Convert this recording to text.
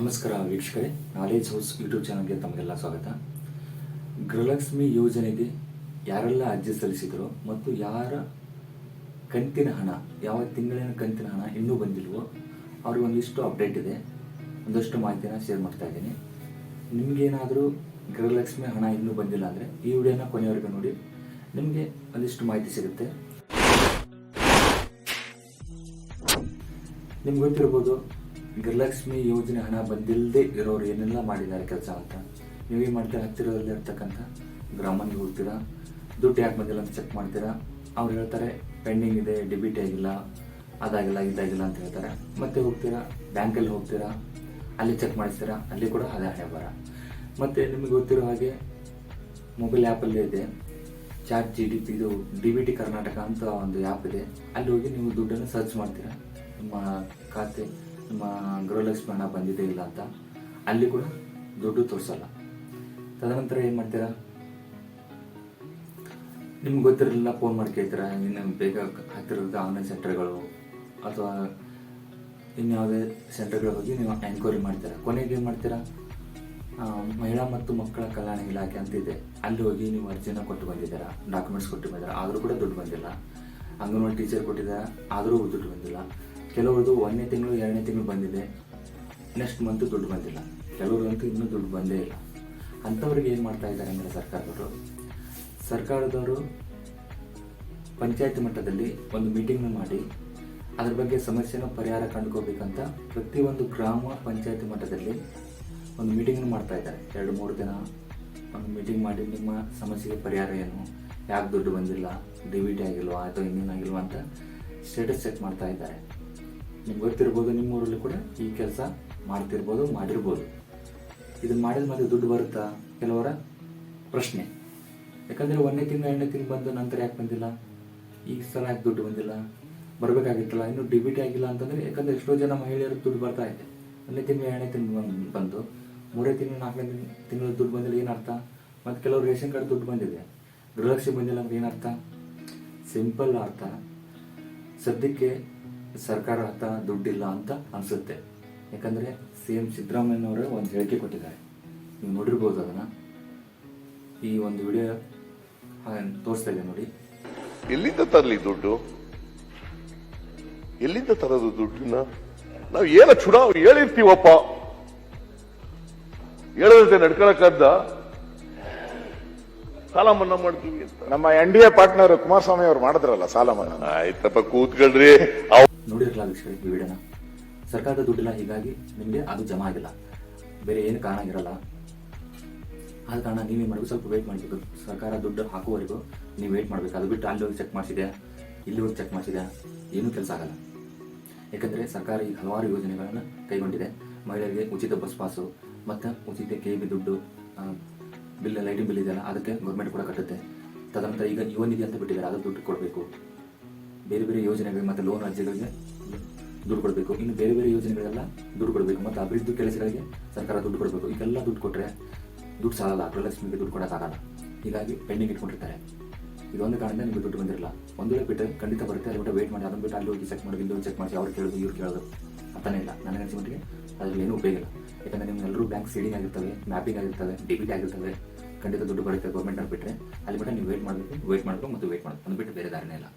ನಮಸ್ಕಾರ ವೀಕ್ಷಕರೇ knowledge house YouTube ಚಾನಲ್ಗೆ ತಮಗೆಲ್ಲ ಸ್ವಾಗತ. ಗೃಹಲಕ್ಷ್ಮಿ ಯೋಜನೆಗೆ ಯಾರೆಲ್ಲ ಅರ್ಜಿ ಸಲ್ಲಿಸಿದ್ರು ಮತ್ತು ಯಾರ ಕಂತಿನ ಹಣ ಯಾವ ತಿಂಗಳಿನ ಕಂತಿನ ಹಣ ಇನ್ನೂ ಬಂದಿಲ್ವೋ ಅವ್ರಿಗೆ ಒಂದಿಷ್ಟು ಅಪ್ಡೇಟ್ ಇದೆ. ಒಂದಷ್ಟು ಮಾಹಿತಿನ ಶೇರ್ ಮಾಡ್ತಾ ಇದ್ದೀನಿ. ನಿಮಗೇನಾದರೂ ಗೃಹಲಕ್ಷ್ಮಿ ಹಣ ಇನ್ನೂ ಬಂದಿಲ್ಲ ಅಂದರೆ ಈ ವಿಡಿಯೋನ ಕೊನೆಯವರೆಗೂ ನೋಡಿ. ನಿಮಗೆ ಒಂದಿಷ್ಟು ಮಾಹಿತಿ ಸಿಗುತ್ತೆ. ನಿಮ್ಗೆ ಗೊತ್ತಿರ್ಬೋದು ಗೃಹಲಕ್ಷ್ಮಿ ಯೋಜನೆ ಹಣ ಬಂದಿಲ್ಲದೆ ಇರೋರು ಏನೆಲ್ಲ ಮಾಡಿದ್ದಾರೆ ಕೆಲಸ ಅಂತ? ನೀವೇ ಮಾಡ್ತೀರಾ? ಹತ್ತಿರದಲ್ಲಿ ಇರ್ತಕ್ಕಂಥ ಗ್ರಾಮಕ್ಕೆ ಹೋಗ್ತೀರಾ ದುಡ್ಡು ಯಾಕೆ ಬಂದಿಲ್ಲ ಅಂತ ಚೆಕ್ ಮಾಡ್ತೀರಾ? ಅವ್ರು ಹೇಳ್ತಾರೆ ಪೆಂಡಿಂಗ್ ಇದೆ ಡೆಬಿಟ್ ಆಗಿಲ್ಲ, ಅದಾಗಿಲ್ಲ, ಇದಾಗಿಲ್ಲ ಅಂತ ಹೇಳ್ತಾರೆ. ಮತ್ತೆ ಹೋಗ್ತೀರಾ? ಬ್ಯಾಂಕಲ್ಲಿ ಹೋಗ್ತೀರಾ? ಅಲ್ಲಿ ಚೆಕ್ ಮಾಡಿಸ್ತೀರಾ? ಅಲ್ಲಿ ಕೂಡ ಅದೇ ಹಣ ಬರ ಮತ್ತೆ ನಿಮಗೆ ಗೊತ್ತಿರೋ ಹಾಗೆ ಮೊಬೈಲ್ ಆ್ಯಪಲ್ಲೇ ಇದೆ. ಚಾಟ್ ಜಿ ಡಿ ಪಿ ಇದು ಡಿ ಬಿ ಟಿ ಕರ್ನಾಟಕ ಅಂತ ಒಂದು ಆ್ಯಪ್ ಇದೆ. ಅಲ್ಲಿ ಹೋಗಿ ನೀವು ದುಡ್ಡನ್ನು ಸರ್ಚ್ ಮಾಡ್ತೀರಾ? ನಿಮ್ಮ ಖಾತೆ ನಿಮ್ಮ ಗೃಹಲಕ್ಷ್ಮಿ ಹಣ ಬಂದಿದೆ ಇಲ್ಲ ಅಂತ ಅಲ್ಲಿ ಕೂಡ ದುಡ್ಡು ತೋರಿಸಲ್ಲ. ತದನಂತರ ಏನು ಮಾಡ್ತೀರಾ? ನಿಮ್ಗೆ ಗೊತ್ತಿರಲಿಲ್ಲ ಫೋನ್ ಮಾಡಿ ಕೇಳ್ತೀರಾ? ಇನ್ನು ಬೇಗ ಹತ್ತಿರದ ಆನ್ಲೈನ್ ಸೆಂಟರ್ಗಳು ಅಥವಾ ಇನ್ಯಾವುದೇ ಸೆಂಟರ್ಗಳಿಗೆ ಹೋಗಿ ನೀವು ಎನ್ಕ್ವೈರಿ ಮಾಡ್ತೀರಾ? ಕೊನೆಗೆ ಏನು ಮಾಡ್ತೀರಾ? ಮಹಿಳಾ ಮತ್ತು ಮಕ್ಕಳ ಕಲ್ಯಾಣ ಇಲಾಖೆ ಅಂತ ಇದೆ. ಅಲ್ಲಿ ಹೋಗಿ ನೀವು ಅರ್ಜಿನ ಕೊಟ್ಟು ಬಂದಿದ್ದೀರಾ? ಡಾಕ್ಯುಮೆಂಟ್ಸ್ ಕೊಟ್ಟು ಬಂದಿದ್ದೀರಾ? ಆದರೂ ಕೂಡ ದುಡ್ಡು ಬಂದಿಲ್ಲ. ಅಂಗನವಾಡಿ ಟೀಚರ್ ಕೊಟ್ಟಿದ್ದಾರೆ, ಆದರೂ ದುಡ್ಡು ಬಂದಿಲ್ಲ. ಕೆಲವ್ರದ್ದು ಒಂದನೇ ತಿಂಗಳು, ಎರಡನೇ ತಿಂಗಳು ಬಂದಿದೆ. ನೆಕ್ಸ್ಟ್ ಮಂತ್ ದುಡ್ಡು ಬಂದಿಲ್ಲ. ಕೆಲವ್ರಿಗಂತೂ ಇನ್ನೂ ದುಡ್ಡು ಬಂದೇ ಇಲ್ಲ. ಅಂಥವ್ರಿಗೆ ಏನು ಮಾಡ್ತಾ ಇದ್ದಾರೆ ಅಂದರೆ ಸರ್ಕಾರದವರು? ಸರ್ಕಾರದವರು ಪಂಚಾಯತ್ ಮಟ್ಟದಲ್ಲಿ ಒಂದು ಮೀಟಿಂಗ್ನ ಮಾಡಿ ಅದ್ರ ಬಗ್ಗೆ ಸಮಸ್ಯೆನ ಪರಿಹಾರ ಕಂಡುಕೋಬೇಕಂತ ಪ್ರತಿಯೊಂದು ಗ್ರಾಮ ಪಂಚಾಯತ್ ಮಟ್ಟದಲ್ಲಿ ಒಂದು ಮೀಟಿಂಗ್ನ ಮಾಡ್ತಾ ಇದ್ದಾರೆ. ಎರಡು, ಮೂರು ದಿನ ಒಂದು ಮೀಟಿಂಗ್ ಮಾಡಿ ನಿಮ್ಮ ಸಮಸ್ಯೆಗೆ ಪರಿಹಾರ ಏನು? ಯಾಕೆ ದುಡ್ಡು ಬಂದಿಲ್ಲ? ಡಿ ಬಿ ಟಿ ಆಗಿಲ್ವಾ? ಅಥವಾ ಇನ್ನೇನಾಗಿಲ್ವಾ ಅಂತ ಸ್ಟೇಟಸ್ ಚೆಕ್ ಮಾಡ್ತಾ ಇದ್ದಾರೆ. ನಿಮ್ಗೆ ಗೊತ್ತಿರ್ಬೋದು ನಿಮ್ಮ ಊರಲ್ಲಿ ಕೂಡ ಈ ಕೆಲಸ ಮಾಡ್ತಿರ್ಬೋದು, ಮಾಡಿರ್ಬೋದು. ಇದನ್ನ ಮಾಡಿದ ಮತ್ತೆ ದುಡ್ಡು ಬರುತ್ತಾ? ಕೆಲವರ ಪ್ರಶ್ನೆ. ಯಾಕಂದ್ರೆ ಒಂದನೇ ತಿಂಗಳು, ಎರಡನೇ ತಿಂಗಳು ಬಂದು ನಂತರ ಯಾಕೆ ಬಂದಿಲ್ಲ? ಈ ಸಲ ಯಾಕೆ ದುಡ್ಡು ಬಂದಿಲ್ಲ? ಬರಬೇಕಾಗಿತ್ತಲ್ಲ? ಇನ್ನು ಡಿಬಿಟಿ ಆಗಿಲ್ಲ ಅಂತಂದ್ರೆ, ಯಾಕಂದ್ರೆ ಎಷ್ಟೋ ಜನ ಮಹಿಳೆಯರು ದುಡ್ಡು ಬರ್ತಾ ಇದೆ. ಒಂದನೇ ತಿಂಗಳು, ಎರಡನೇ ತಿಂಗಳು ಬಂದು ಮೂರೇ ತಿಂಗಳು, ನಾಲ್ಕನೇ ತಿಂಗಳು ದುಡ್ಡು ಬಂದಿಲ್ಲ ಏನರ್ಥ ಮತ್ತು ಕೆಲವರು ರೇಷನ್ ಕಾರ್ಡ್ ದುಡ್ಡು ಬಂದಿದೆ. ಗೃಹಲಕ್ಷ್ಮಿ ಬಂದಿಲ್ಲ ಅಂದ್ರೆ ಏನರ್ಥ ಸಿಂಪಲ್ ಅರ್ಥ. ಸದ್ಯಕ್ಕೆ ಸರ್ಕಾರ ಹತ್ರ ದುಡ್ಡಿಲ್ಲ ಅಂತ ಅನ್ಸುತ್ತೆ. ಯಾಕಂದ್ರೆ ಸಿ ಎಂ ಸಿದ್ದರಾಮಯ್ಯನವರೇ ಒಂದು ಹೇಳಿಕೆ ಕೊಟ್ಟಿದ್ದಾರೆ. ನೀವು ನೋಡಿರ್ಬೋದು ಅದನ್ನ. ಈ ಒಂದು ವಿಡಿಯೋ ತೋರಿಸ್ತಾ ಇದೆ ನೋಡಿ. ಎಲ್ಲಿಂದ ತರಲಿ ದುಡ್ಡು? ಎಲ್ಲಿಂದ ತರೋದು ದುಡ್ಡನ್ನ? ನಾವು ಏನ ಚುನಾವಣೆ ಹೇಳಿರ್ತೀವಪ್ಪ? ಹೇಳದಂತೆ ನಡ್ಕೊಳಕ್ಕದ್ದ ಸಾಲ ಮನ್ನಾ ಮಾಡ್ತೀವಿ ಅಂತ. ನಮ್ಮ N D A partner Kumaraswamy ಅವರು ಮಾಡಿದ್ರಲ್ಲ ಸಾಲ ಮನ್ನಾ. ಆಯ್ತಪ್ಪ ಕೂತ್ಕೊಳ್ರಿ. ವೀಕ್ಷಕರೇ ಈ ವಿಡಿಯೋನ. ಸರ್ಕಾರದ ದುಡ್ಡಿಲ್ಲ, ಹೀಗಾಗಿ ನಿಮಗೆ ಅದು ಜಮಾ ಆಗಿಲ್ಲ. ಬೇರೆ ಏನು ಕಾರಣ ಇರಲ್ಲ. ಆದ ಕಾರಣ ನೀವೇನು ಮಾಡಬೇಕು? ಸ್ವಲ್ಪ ವೇಟ್ ಮಾಡಬೇಕು. ಸರ್ಕಾರ ದುಡ್ಡು ಹಾಕುವವರೆಗೂ ನೀವು ವೇಟ್ ಮಾಡಬೇಕು. ಅದು ಬಿಟ್ಟು ಅಲ್ಲಿ ಹೋಗಿ ಚೆಕ್ ಮಾಡಿಸಿದೆ ಇಲ್ಲಿ ಹೋಗಿ ಚೆಕ್ ಮಾಡಿಸಿದೆ ಏನೂ ಕೆಲಸ ಆಗಲ್ಲ. ಯಾಕಂದರೆ ಸರ್ಕಾರ ಈಗ ಹಲವಾರು ಯೋಜನೆಗಳನ್ನು ಕೈಗೊಂಡಿದೆ. ಮಹಿಳೆಯರಿಗೆ ಉಚಿತ ಬಸ್ ಪಾಸು, ಮತ್ತು ಉಚಿತ ಕೆ ಬಿ ದುಡ್ಡು ಬಿಲ್, ಲೈಟಿಂಗ್ ಬಿಲ್ ಇದೆಯಲ್ಲ, ಅದಕ್ಕೆ ಗೌರ್ಮೆಂಟ್ ಕೂಡ ಕಟ್ಟುತ್ತೆ. ತದನಂತರ ಈಗ ಯುವ ನಿಧಿ ಅಂತ ಬಿಟ್ಟಿದ್ದಾರೆ. ಅದು ದುಡ್ಡು ಕೊಡಬೇಕು. ಬೇರೆ ಬೇರೆ ಯೋಜನೆಗಳಿಗೆ ಮತ್ತು ಲೋನ್ ಅರ್ಜಿಗಳಿಗೆ ದುಡ್ಡು ಕೊಡಬೇಕು. ಇನ್ನು ಬೇರೆ ಬೇರೆ ಯೋಜನೆಗಳೆಲ್ಲ ದುಡ್ಡು ಕೊಡಬೇಕು. ಮತ್ತು ಅಭಿವೃದ್ಧಿ ಕೆಲಸಗಳಿಗೆ ಸರ್ಕಾರ ದುಡ್ಡು ಕೊಡಬೇಕು. ಈಗೆಲ್ಲ ದುಡ್ಡು ಕೊಟ್ಟರೆ ದುಡ್ಡು ಸಾಲಲ್ಲ. ಗೃಹಲಕ್ಷ್ಮಿಗೆ ದುಡ್ಡು ಕೊಡೋಕ್ಕಾಗಲ್ಲ ಹೀಗಾಗಿ ಪೆಂಡಿಂಗ್ ಇಟ್ಕೊಂಡಿರ್ತಾರೆ. ಇದೊಂದು ಕಾರಣದಿಂದ ನಿಮಗೆ ದುಡ್ಡು ಬಂದಿರಲ್ಲ. ಒಂದು ವೇಳೆ ಬಿಟ್ಟರೆ ಖಂಡಿತ ಬರುತ್ತೆ. ಅದು ಬಿಟ್ಟು ವೇಟ್ ಮಾಡಿ. ಅದನ್ನು ಬಿಟ್ಟು ಅಲ್ಲಿ ಹೋಗಿ ಚೆಕ್ ಮಾಡಿ, ಇಲ್ಲಿ ಚೆಕ್ ಮಾಡಿ. ಅವ್ರು ಕೇಳೋದು, ಇವ್ರು ಕೇಳೋದು ಅಂತಲೇ ಇಲ್ಲ. ನನಗೆ ಅನಿಸಿದ ಮಟ್ಟಿಗೆ ಅದ್ರಲ್ಲಿ ಏನೂ ಉಪಯೋಗ ಇಲ್ಲ. ಯಾಕಂದರೆ ನಿಮ್ಗೆಲ್ಲರೂ ಬ್ಯಾಂಕ್ ಸೀಡಿಂಗ್ ಆಗಿರ್ತವೆ ಮ್ಯಾಪಿಂಗ್ ಆಗಿರ್ತವೆ ಡೆಬಿಟ್ ಆಗಿರ್ತವೆ. ಖಂಡಿತ ದುಡ್ಡು ಬರುತ್ತೆ. ಗೌರ್ಮೆಂಟ್ ಬಿಟ್ಟರೆ ಅಲ್ಲಿ ಬಿಟ್ಟು ನೀವು ವೇಟ್ ಮಾಡಬೇಕು ವೇಟ್ ಮಾಡಬೇಕು ಮತ್ತು ವೇಟ್ ಮಾಡಬೇಕು. ಅದು ಬಿಟ್ಟು ಬೇರೆ ದಾರಿನೇ ಇಲ್ಲ.